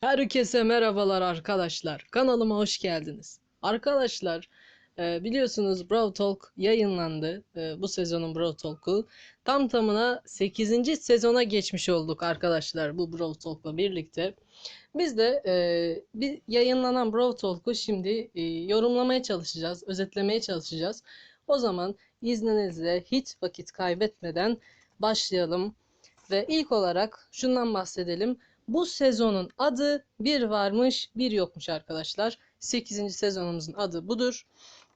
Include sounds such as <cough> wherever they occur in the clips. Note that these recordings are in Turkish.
Herkese merhabalar arkadaşlar. Kanalıma hoş geldiniz. Arkadaşlar e, biliyorsunuz Brawl Talk yayınlandı. E, bu sezonun Brawl Talk'u. Tam tamına 8. sezona geçmiş olduk arkadaşlar bu Brawl Talk'la birlikte. Biz de e, bir yayınlanan Brawl Talk'u şimdi yorumlamaya çalışacağız, özetlemeye çalışacağız. O zaman izninizle hiç vakit kaybetmeden başlayalım. Ve ilk olarak şundan bahsedelim. Bu sezonun adı bir varmış bir yokmuş arkadaşlar. 8. sezonumuzun adı budur.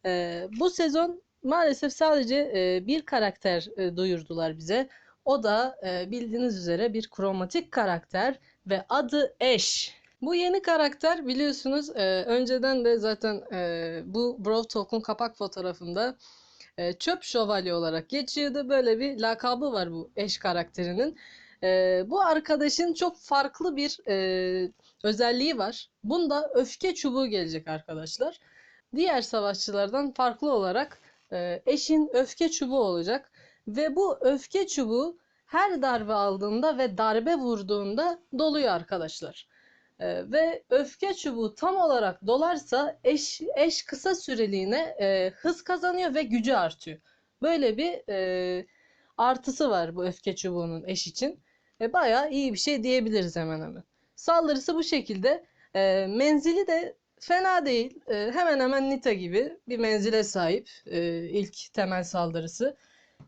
Ee, bu sezon maalesef sadece e, bir karakter e, duyurdular bize. O da e, bildiğiniz üzere bir kromatik karakter ve adı Ash. Bu yeni karakter biliyorsunuz e, önceden de zaten e, bu Brawl Talk'un kapak fotoğrafında e, çöp şövalye olarak geçiyordu. Böyle bir lakabı var bu Ash karakterinin. Ee, bu arkadaşın çok farklı bir e, özelliği var. Bunda öfke çubuğu gelecek arkadaşlar. Diğer savaşçılardan farklı olarak e, eşin öfke çubuğu olacak. Ve bu öfke çubuğu her darbe aldığında ve darbe vurduğunda doluyor arkadaşlar. E, ve öfke çubuğu tam olarak dolarsa eş, eş kısa süreliğine e, hız kazanıyor ve gücü artıyor. Böyle bir e, artısı var bu öfke çubuğunun eş için. E, bayağı iyi bir şey diyebiliriz hemen hemen. Saldırısı bu şekilde. E, menzili de fena değil. E, hemen hemen Nita gibi bir menzile sahip e, ilk temel saldırısı.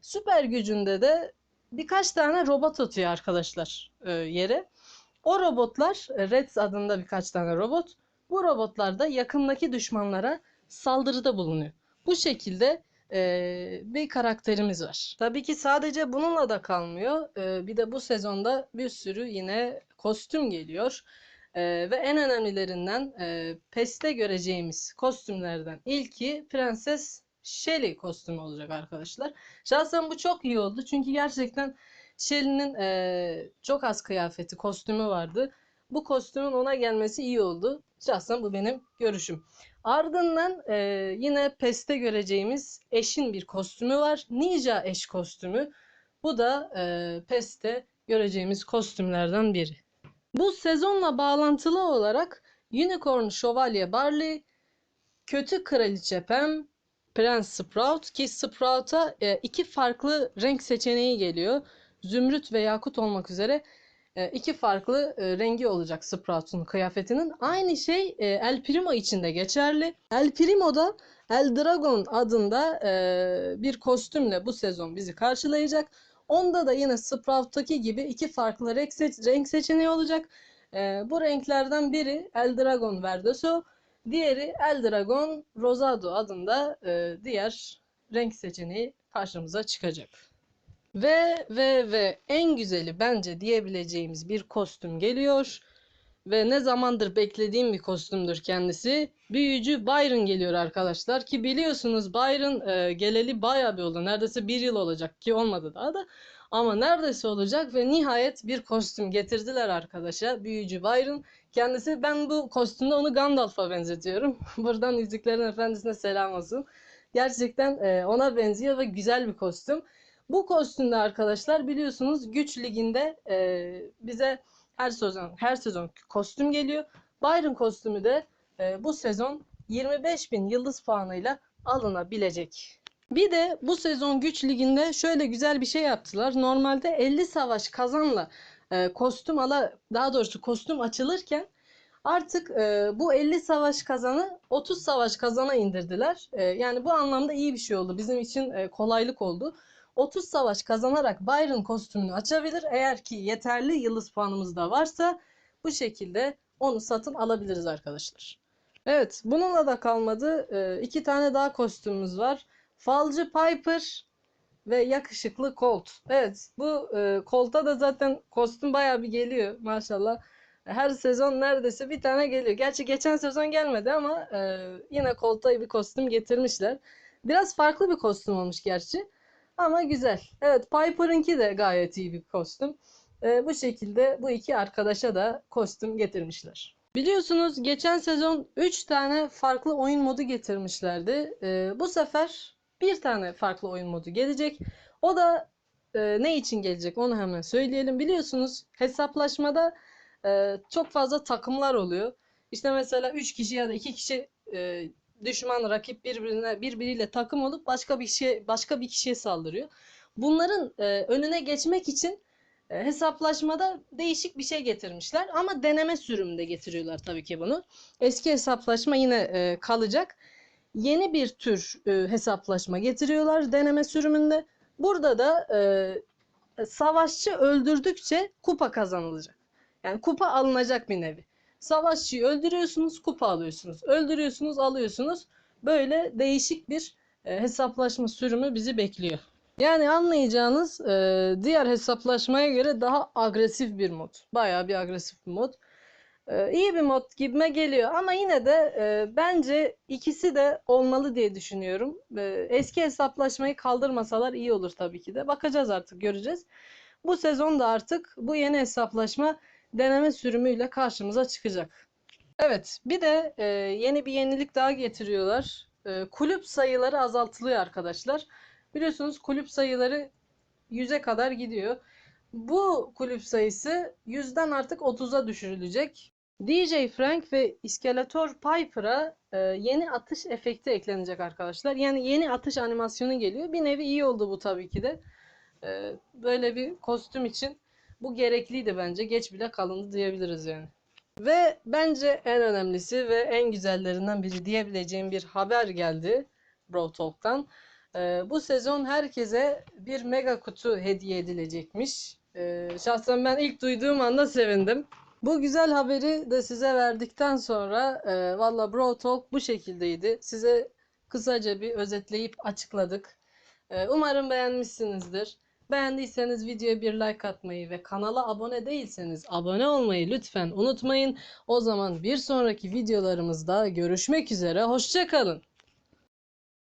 Süper gücünde de birkaç tane robot atıyor arkadaşlar e, yere. O robotlar e, Reds adında birkaç tane robot. Bu robotlar da yakındaki düşmanlara saldırıda bulunuyor. Bu şekilde bir karakterimiz var. Tabii ki sadece bununla da kalmıyor. Bir de bu sezonda bir sürü yine kostüm geliyor. Ve en önemlilerinden PES'te göreceğimiz kostümlerden ilki Prenses Shelly kostümü olacak arkadaşlar. Şahsen bu çok iyi oldu. Çünkü gerçekten Shelly'nin çok az kıyafeti, kostümü vardı. Bu kostümün ona gelmesi iyi oldu. Şahsen bu benim görüşüm. Ardından e, yine PES'te göreceğimiz eşin bir kostümü var. Ninja eş kostümü. Bu da e, PES'te göreceğimiz kostümlerden biri. Bu sezonla bağlantılı olarak Unicorn Şövalye Barley, Kötü Kraliçe Pam, Prens Sprout ki Sprout'a e, iki farklı renk seçeneği geliyor. Zümrüt ve yakut olmak üzere iki farklı e, rengi olacak Sprout'un kıyafetinin. Aynı şey e, El Primo için de geçerli. El Primo da El Dragon adında bir kostümle bu sezon bizi karşılayacak. Onda da yine Sprout'taki gibi iki farklı renk, renk seçeneği olacak. Bu renklerden biri El Dragon Verdoso, diğeri El Dragon Rosado adında diğer renk seçeneği karşımıza çıkacak. Ve ve ve en güzeli bence diyebileceğimiz bir kostüm geliyor. Ve ne zamandır beklediğim bir kostümdür kendisi. Büyücü Byron geliyor arkadaşlar. Ki biliyorsunuz Byron e, geleli baya bir oldu. Neredeyse bir yıl olacak ki olmadı daha da. Ama neredeyse olacak ve nihayet bir kostüm getirdiler arkadaşa. Büyücü Byron. Kendisi ben bu kostümde onu Gandalf'a benzetiyorum. <laughs> Buradan Yüzüklerin Efendisi'ne selam olsun. Gerçekten e, ona benziyor ve güzel bir kostüm. Bu kostümde arkadaşlar biliyorsunuz güç liginde e, bize her sezon her sezon kostüm geliyor. Byron kostümü de e, bu sezon 25 bin yıldız puanıyla alınabilecek. Bir de bu sezon güç liginde şöyle güzel bir şey yaptılar. Normalde 50 savaş kazanla e, kostüm ala daha doğrusu kostüm açılırken artık e, bu 50 savaş kazanı 30 savaş kazana indirdiler. E, yani bu anlamda iyi bir şey oldu. Bizim için e, kolaylık oldu. 30 savaş kazanarak Byron kostümünü açabilir. Eğer ki yeterli yıldız puanımız da varsa bu şekilde onu satın alabiliriz arkadaşlar. Evet bununla da kalmadı. Ee, iki tane daha kostümümüz var. Falcı Piper ve yakışıklı Colt. Evet bu e, Colt'a da zaten kostüm bayağı bir geliyor maşallah. Her sezon neredeyse bir tane geliyor. Gerçi geçen sezon gelmedi ama e, yine Colt'a bir kostüm getirmişler. Biraz farklı bir kostüm olmuş gerçi. Ama güzel. Evet Piper'ınki de gayet iyi bir kostüm. Ee, bu şekilde bu iki arkadaşa da kostüm getirmişler. Biliyorsunuz geçen sezon 3 tane farklı oyun modu getirmişlerdi. Ee, bu sefer bir tane farklı oyun modu gelecek. O da e, ne için gelecek onu hemen söyleyelim. Biliyorsunuz hesaplaşmada e, çok fazla takımlar oluyor. İşte mesela 3 kişi ya da 2 kişi e, düşman rakip birbirine birbiriyle takım olup başka bir şey başka bir kişiye saldırıyor. Bunların e, önüne geçmek için e, hesaplaşmada değişik bir şey getirmişler ama deneme sürümünde getiriyorlar tabii ki bunu. Eski hesaplaşma yine e, kalacak. Yeni bir tür e, hesaplaşma getiriyorlar deneme sürümünde. Burada da e, savaşçı öldürdükçe kupa kazanılacak. Yani kupa alınacak bir nevi. Savaşçıyı öldürüyorsunuz, kupa alıyorsunuz. Öldürüyorsunuz, alıyorsunuz. Böyle değişik bir e, hesaplaşma sürümü bizi bekliyor. Yani anlayacağınız e, diğer hesaplaşmaya göre daha agresif bir mod. Bayağı bir agresif bir mod. E, iyi bir mod gibime geliyor ama yine de e, bence ikisi de olmalı diye düşünüyorum. E, eski hesaplaşmayı kaldırmasalar iyi olur tabii ki de. Bakacağız artık göreceğiz. Bu sezon da artık bu yeni hesaplaşma deneme sürümüyle karşımıza çıkacak. Evet, bir de e, yeni bir yenilik daha getiriyorlar. E, kulüp sayıları azaltılıyor arkadaşlar. Biliyorsunuz kulüp sayıları 100'e kadar gidiyor. Bu kulüp sayısı 100'den artık 30'a düşürülecek. DJ Frank ve İskeletor Piper'a e, yeni atış efekti eklenecek arkadaşlar. Yani yeni atış animasyonu geliyor. Bir nevi iyi oldu bu tabii ki de. E, böyle bir kostüm için bu gerekliydi bence. Geç bile kalındı diyebiliriz yani. Ve bence en önemlisi ve en güzellerinden biri diyebileceğim bir haber geldi Bro Talk'tan. Ee, bu sezon herkese bir mega kutu hediye edilecekmiş. Ee, şahsen ben ilk duyduğum anda sevindim. Bu güzel haberi de size verdikten sonra e, valla Bro Talk bu şekildeydi. Size kısaca bir özetleyip açıkladık. Ee, umarım beğenmişsinizdir. Beğendiyseniz videoya bir like atmayı ve kanala abone değilseniz abone olmayı lütfen unutmayın. O zaman bir sonraki videolarımızda görüşmek üzere. Hoşçakalın.